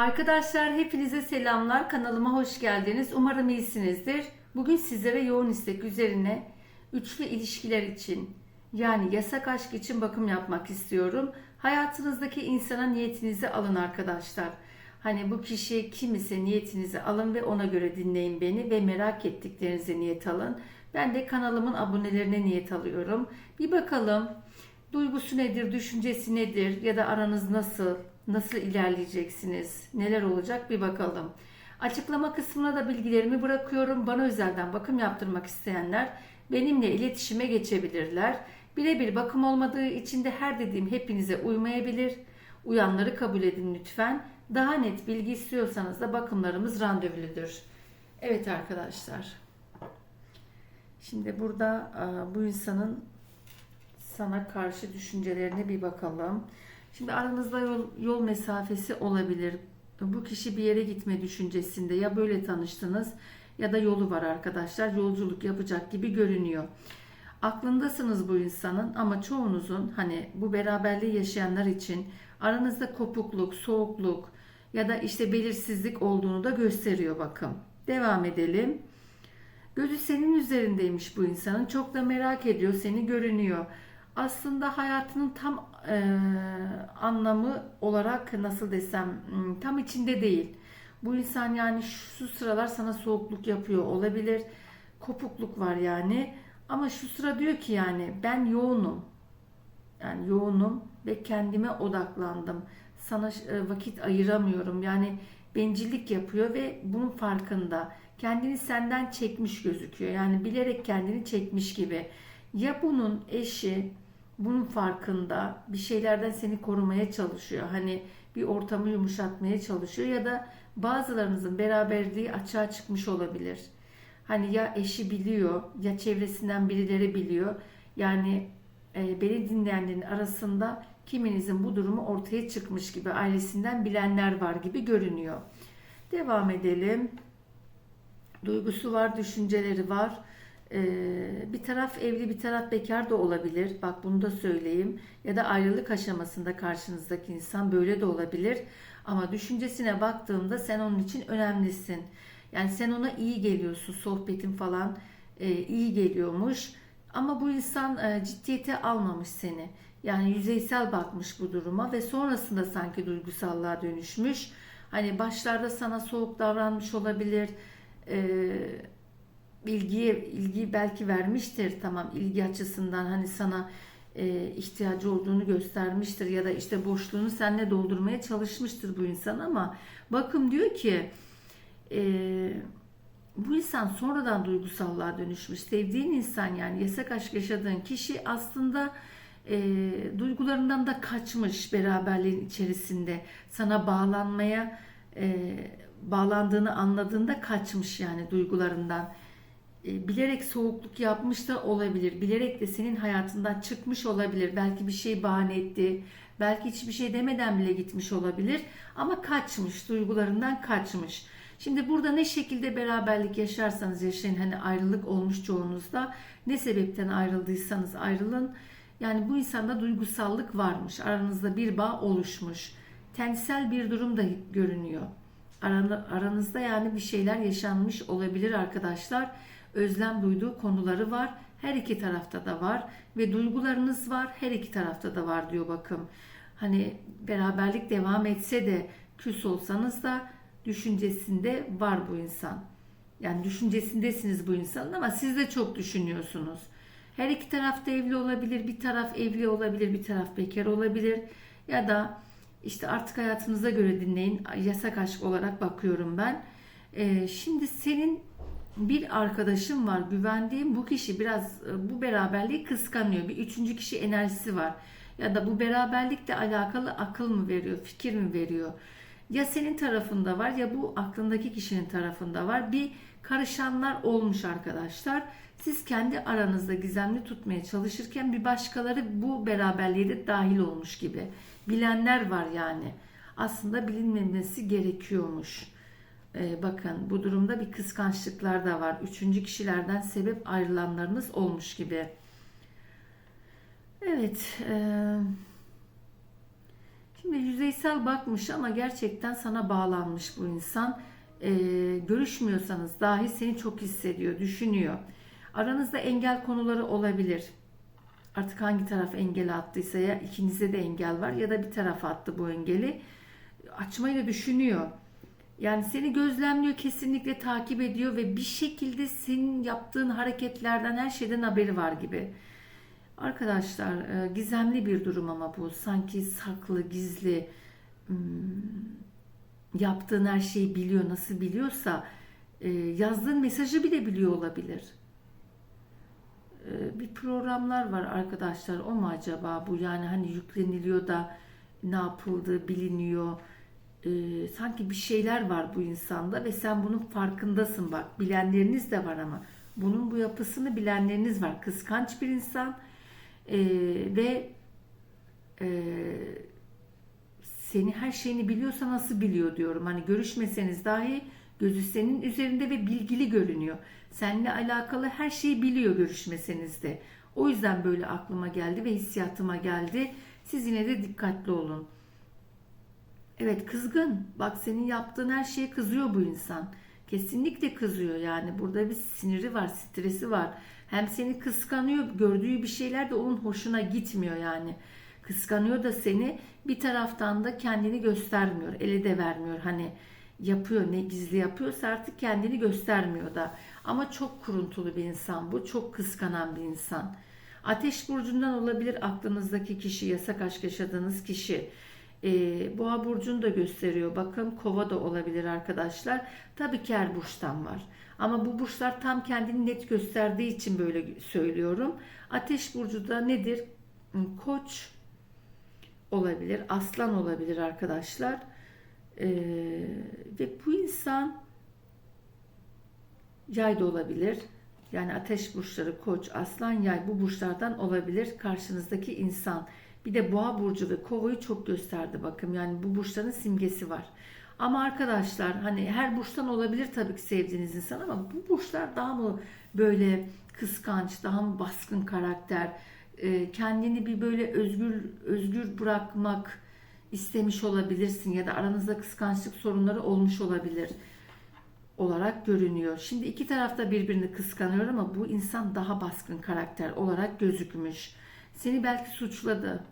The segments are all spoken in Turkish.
Arkadaşlar hepinize selamlar. Kanalıma hoş geldiniz. Umarım iyisinizdir. Bugün sizlere yoğun istek üzerine üçlü ilişkiler için yani yasak aşk için bakım yapmak istiyorum. Hayatınızdaki insana niyetinizi alın arkadaşlar. Hani bu kişi kim ise niyetinizi alın ve ona göre dinleyin beni ve merak ettiklerinize niyet alın. Ben de kanalımın abonelerine niyet alıyorum. Bir bakalım duygusu nedir, düşüncesi nedir ya da aranız nasıl, nasıl ilerleyeceksiniz, neler olacak bir bakalım. Açıklama kısmına da bilgilerimi bırakıyorum. Bana özelden bakım yaptırmak isteyenler benimle iletişime geçebilirler. Birebir bakım olmadığı için de her dediğim hepinize uymayabilir. Uyanları kabul edin lütfen. Daha net bilgi istiyorsanız da bakımlarımız randevuludur. Evet arkadaşlar. Şimdi burada e, bu insanın sana karşı düşüncelerine bir bakalım. Şimdi aranızda yol, yol mesafesi olabilir. Bu kişi bir yere gitme düşüncesinde ya böyle tanıştınız ya da yolu var arkadaşlar. Yolculuk yapacak gibi görünüyor. Aklındasınız bu insanın ama çoğunuzun hani bu beraberliği yaşayanlar için aranızda kopukluk, soğukluk ya da işte belirsizlik olduğunu da gösteriyor bakın. Devam edelim. Gözü senin üzerindeymiş bu insanın. Çok da merak ediyor, seni görünüyor. Aslında hayatının tam e, anlamı olarak nasıl desem hmm, tam içinde değil. Bu insan yani şu sıralar sana soğukluk yapıyor olabilir. Kopukluk var yani. Ama şu sıra diyor ki yani ben yoğunum. Yani yoğunum ve kendime odaklandım. Sana e, vakit ayıramıyorum. Yani bencillik yapıyor ve bunun farkında. Kendini senden çekmiş gözüküyor. Yani bilerek kendini çekmiş gibi. Ya bunun eşi bunun farkında bir şeylerden seni korumaya çalışıyor. Hani bir ortamı yumuşatmaya çalışıyor ya da bazılarınızın beraberliği açığa çıkmış olabilir. Hani ya eşi biliyor ya çevresinden birileri biliyor. Yani e, beni dinleyenlerin arasında kiminizin bu durumu ortaya çıkmış gibi ailesinden bilenler var gibi görünüyor. Devam edelim. Duygusu var, düşünceleri var. Ee, bir taraf evli bir taraf bekar da olabilir. Bak bunu da söyleyeyim. Ya da ayrılık aşamasında karşınızdaki insan böyle de olabilir. Ama düşüncesine baktığımda sen onun için önemlisin. Yani sen ona iyi geliyorsun. Sohbetin falan e, iyi geliyormuş. Ama bu insan e, ciddiyete almamış seni. Yani yüzeysel bakmış bu duruma ve sonrasında sanki duygusallığa dönüşmüş. Hani başlarda sana soğuk davranmış olabilir. Eee ilgiye ilgi belki vermiştir. Tamam ilgi açısından hani sana e, ihtiyacı olduğunu göstermiştir ya da işte boşluğunu seninle doldurmaya çalışmıştır bu insan ama bakım diyor ki e, bu insan sonradan duygusallığa dönüşmüş. Sevdiğin insan yani yasak aşk yaşadığın kişi aslında e, duygularından da kaçmış beraberliğin içerisinde. Sana bağlanmaya e, bağlandığını anladığında kaçmış yani duygularından bilerek soğukluk yapmış da olabilir. Bilerek de senin hayatından çıkmış olabilir. Belki bir şey bahane etti. Belki hiçbir şey demeden bile gitmiş olabilir. Ama kaçmış, duygularından kaçmış. Şimdi burada ne şekilde beraberlik yaşarsanız yaşayın hani ayrılık olmuş çoğunuzda ne sebepten ayrıldıysanız ayrılın. Yani bu insanda duygusallık varmış. Aranızda bir bağ oluşmuş. Tensel bir durum da görünüyor. Aranızda yani bir şeyler yaşanmış olabilir arkadaşlar özlem duyduğu konuları var. Her iki tarafta da var ve duygularınız var. Her iki tarafta da var diyor bakım. Hani beraberlik devam etse de küs olsanız da düşüncesinde var bu insan. Yani düşüncesindesiniz bu insanın ama siz de çok düşünüyorsunuz. Her iki tarafta evli olabilir, bir taraf evli olabilir, bir taraf bekar olabilir. Ya da işte artık hayatınıza göre dinleyin. Yasak aşk olarak bakıyorum ben. Ee, şimdi senin bir arkadaşım var güvendiğim bu kişi biraz e, bu beraberliği kıskanıyor. Bir üçüncü kişi enerjisi var. Ya da bu beraberlikle alakalı akıl mı veriyor, fikir mi veriyor? Ya senin tarafında var ya bu aklındaki kişinin tarafında var. Bir karışanlar olmuş arkadaşlar. Siz kendi aranızda gizemli tutmaya çalışırken bir başkaları bu beraberliğe de dahil olmuş gibi. Bilenler var yani. Aslında bilinmemesi gerekiyormuş. Ee, bakın bu durumda bir kıskançlıklar da var. Üçüncü kişilerden sebep ayrılanlarınız olmuş gibi. Evet. E, Şimdi yüzeysel bakmış ama gerçekten sana bağlanmış bu insan. Ee, görüşmüyorsanız dahi seni çok hissediyor, düşünüyor. Aranızda engel konuları olabilir. Artık hangi taraf engel attıysa ya ikinizde de engel var ya da bir taraf attı bu engeli. Açmayı da düşünüyor. Yani seni gözlemliyor, kesinlikle takip ediyor ve bir şekilde senin yaptığın hareketlerden, her şeyden haberi var gibi. Arkadaşlar e, gizemli bir durum ama bu. Sanki saklı, gizli hmm, yaptığın her şeyi biliyor. Nasıl biliyorsa e, yazdığın mesajı bile biliyor olabilir. E, bir programlar var arkadaşlar. O mu acaba bu? Yani hani yükleniliyor da ne yapıldığı biliniyor. E, sanki bir şeyler var bu insanda ve sen bunun farkındasın bak. Bilenleriniz de var ama. Bunun bu yapısını bilenleriniz var. Kıskanç bir insan e, ve e, seni her şeyini biliyorsa nasıl biliyor diyorum. Hani görüşmeseniz dahi gözü senin üzerinde ve bilgili görünüyor. Seninle alakalı her şeyi biliyor görüşmeseniz de. O yüzden böyle aklıma geldi ve hissiyatıma geldi. Siz yine de dikkatli olun. Evet kızgın. Bak senin yaptığın her şeye kızıyor bu insan. Kesinlikle kızıyor yani. Burada bir siniri var, stresi var. Hem seni kıskanıyor, gördüğü bir şeyler de onun hoşuna gitmiyor yani. Kıskanıyor da seni bir taraftan da kendini göstermiyor, ele de vermiyor. Hani yapıyor ne gizli yapıyorsa artık kendini göstermiyor da. Ama çok kuruntulu bir insan bu, çok kıskanan bir insan. Ateş burcundan olabilir aklınızdaki kişi, yasak aşk yaşadığınız kişi. E, Boğa burcunu da gösteriyor. Bakın kova da olabilir arkadaşlar. Tabii ki her burçtan var. Ama bu burçlar tam kendini net gösterdiği için böyle söylüyorum. Ateş burcu da nedir? Koç olabilir, aslan olabilir arkadaşlar. Ee, ve bu insan yay da olabilir. Yani ateş burçları koç, aslan, yay bu burçlardan olabilir karşınızdaki insan. Bir de boğa burcu ve kovayı çok gösterdi bakın. Yani bu burçların simgesi var. Ama arkadaşlar hani her burçtan olabilir tabii ki sevdiğiniz insan ama bu burçlar daha mı böyle kıskanç, daha mı baskın karakter, e, kendini bir böyle özgür özgür bırakmak istemiş olabilirsin ya da aranızda kıskançlık sorunları olmuş olabilir olarak görünüyor. Şimdi iki tarafta birbirini kıskanıyor ama bu insan daha baskın karakter olarak gözükmüş. Seni belki suçladı.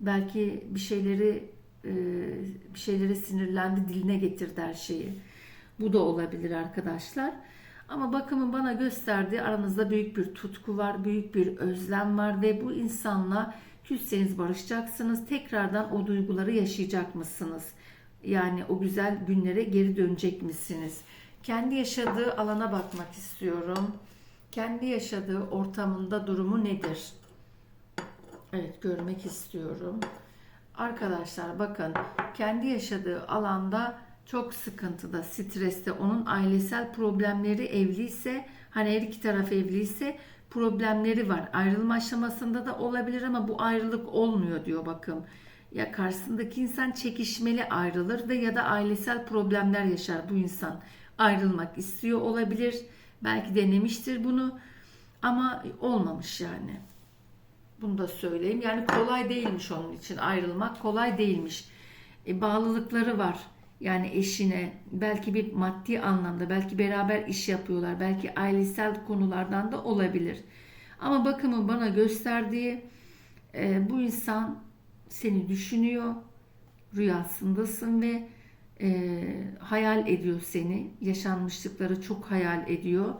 Belki bir şeyleri e, bir şeylere sinirlendi, diline getirdi her şeyi. Bu da olabilir arkadaşlar. Ama bakımın bana gösterdiği aranızda büyük bir tutku var, büyük bir özlem var ve bu insanla küsseniz barışacaksınız. Tekrardan o duyguları yaşayacak mısınız? Yani o güzel günlere geri dönecek misiniz? Kendi yaşadığı alana bakmak istiyorum. Kendi yaşadığı ortamında durumu nedir? Evet görmek istiyorum. Arkadaşlar bakın kendi yaşadığı alanda çok sıkıntıda, streste, onun ailesel problemleri evliyse, hani her iki taraf evliyse problemleri var. Ayrılma aşamasında da olabilir ama bu ayrılık olmuyor diyor bakın. Ya karşısındaki insan çekişmeli ayrılır ve ya da ailesel problemler yaşar bu insan. Ayrılmak istiyor olabilir. Belki denemiştir bunu ama olmamış yani. Bunu da söyleyeyim. Yani kolay değilmiş onun için ayrılmak kolay değilmiş. E, bağlılıkları var. Yani eşine belki bir maddi anlamda belki beraber iş yapıyorlar. Belki ailesel konulardan da olabilir. Ama bakımın bana gösterdiği e, bu insan seni düşünüyor. Rüyasındasın ve e, hayal ediyor seni. Yaşanmışlıkları çok hayal ediyor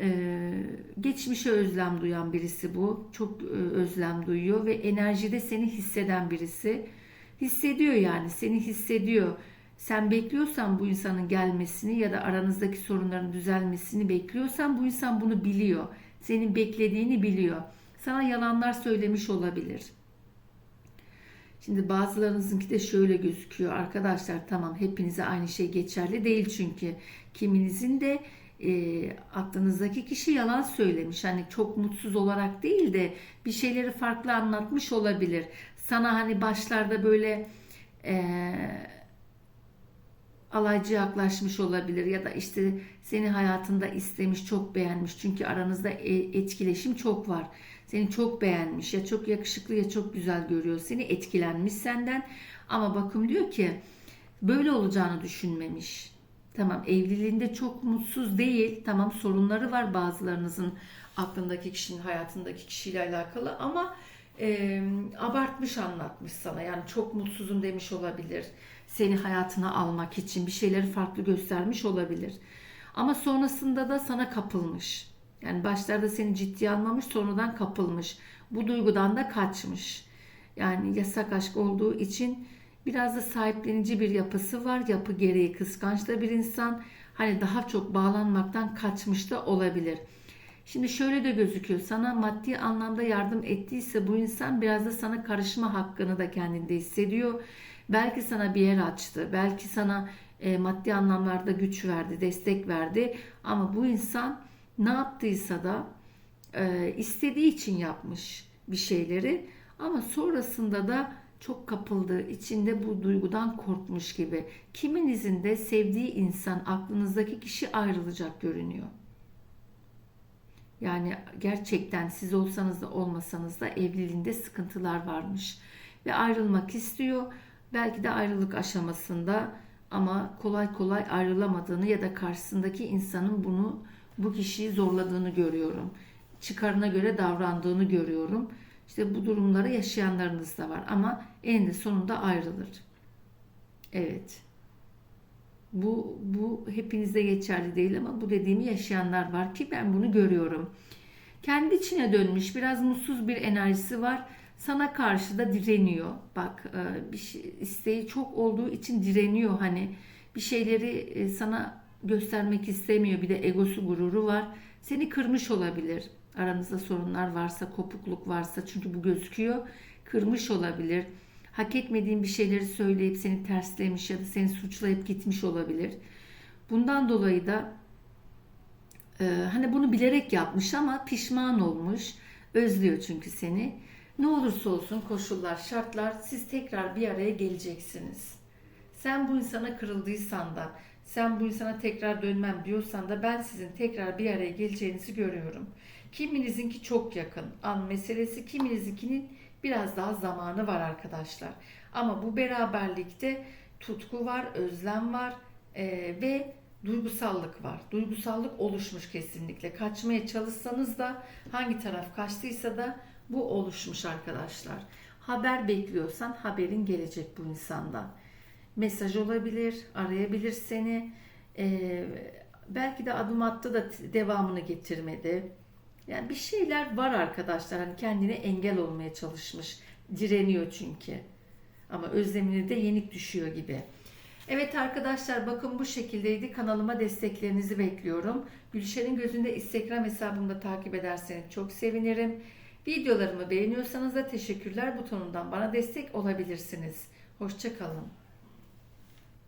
ee, geçmişe özlem duyan birisi bu. Çok e, özlem duyuyor ve enerjide seni hisseden birisi. Hissediyor yani seni hissediyor. Sen bekliyorsan bu insanın gelmesini ya da aranızdaki sorunların düzelmesini bekliyorsan bu insan bunu biliyor. Senin beklediğini biliyor. Sana yalanlar söylemiş olabilir. Şimdi bazılarınızınki de şöyle gözüküyor arkadaşlar tamam hepinize aynı şey geçerli değil çünkü kiminizin de e, aklınızdaki kişi yalan söylemiş. Hani çok mutsuz olarak değil de bir şeyleri farklı anlatmış olabilir. Sana hani başlarda böyle e, alaycı yaklaşmış olabilir ya da işte seni hayatında istemiş, çok beğenmiş. Çünkü aranızda e, etkileşim çok var. Seni çok beğenmiş ya çok yakışıklı ya çok güzel görüyor. Seni etkilenmiş senden Ama bakım diyor ki böyle olacağını düşünmemiş. Tamam evliliğinde çok mutsuz değil. Tamam sorunları var bazılarınızın aklındaki kişinin hayatındaki kişiyle alakalı ama e, abartmış anlatmış sana. Yani çok mutsuzum demiş olabilir. Seni hayatına almak için bir şeyleri farklı göstermiş olabilir. Ama sonrasında da sana kapılmış. Yani başlarda seni ciddiye almamış sonradan kapılmış. Bu duygudan da kaçmış. Yani yasak aşk olduğu için biraz da sahiplenici bir yapısı var. Yapı gereği kıskanç da bir insan. Hani daha çok bağlanmaktan kaçmış da olabilir. Şimdi şöyle de gözüküyor. Sana maddi anlamda yardım ettiyse bu insan biraz da sana karışma hakkını da kendinde hissediyor. Belki sana bir yer açtı. Belki sana e, maddi anlamlarda güç verdi, destek verdi. Ama bu insan ne yaptıysa da e, istediği için yapmış bir şeyleri. Ama sonrasında da çok kapıldığı içinde bu duygudan korkmuş gibi. Kiminizin de sevdiği insan aklınızdaki kişi ayrılacak görünüyor. Yani gerçekten siz olsanız da olmasanız da evliliğinde sıkıntılar varmış ve ayrılmak istiyor. Belki de ayrılık aşamasında ama kolay kolay ayrılamadığını ya da karşısındaki insanın bunu bu kişiyi zorladığını görüyorum. Çıkarına göre davrandığını görüyorum. İşte bu durumları yaşayanlarınız da var ama eninde sonunda ayrılır. Evet. Bu, bu hepinizde geçerli değil ama bu dediğimi yaşayanlar var ki ben bunu görüyorum. Kendi içine dönmüş biraz mutsuz bir enerjisi var. Sana karşı da direniyor. Bak e, bir şey, isteği çok olduğu için direniyor hani bir şeyleri e, sana göstermek istemiyor. Bir de egosu gururu var. Seni kırmış olabilir. Aranızda sorunlar varsa, kopukluk varsa çünkü bu gözüküyor. Kırmış olabilir hak etmediğin bir şeyleri söyleyip seni terslemiş ya da seni suçlayıp gitmiş olabilir. Bundan dolayı da e, hani bunu bilerek yapmış ama pişman olmuş. Özlüyor çünkü seni. Ne olursa olsun koşullar, şartlar siz tekrar bir araya geleceksiniz. Sen bu insana kırıldıysan da, sen bu insana tekrar dönmem diyorsan da ben sizin tekrar bir araya geleceğinizi görüyorum. Kiminizinki çok yakın an meselesi, kiminizinkinin biraz daha zamanı var arkadaşlar. Ama bu beraberlikte tutku var, özlem var e, ve duygusallık var. Duygusallık oluşmuş kesinlikle. Kaçmaya çalışsanız da hangi taraf kaçtıysa da bu oluşmuş arkadaşlar. Haber bekliyorsan haberin gelecek bu insandan. Mesaj olabilir, arayabilir seni. Ee, belki de adım attı da devamını getirmedi. Yani bir şeyler var arkadaşlar. Hani kendine engel olmaya çalışmış. Direniyor çünkü. Ama özlemine de yenik düşüyor gibi. Evet arkadaşlar bakın bu şekildeydi. Kanalıma desteklerinizi bekliyorum. Gülşen'in gözünde Instagram hesabımda takip ederseniz çok sevinirim. Videolarımı beğeniyorsanız da teşekkürler butonundan bana destek olabilirsiniz. Hoşçakalın.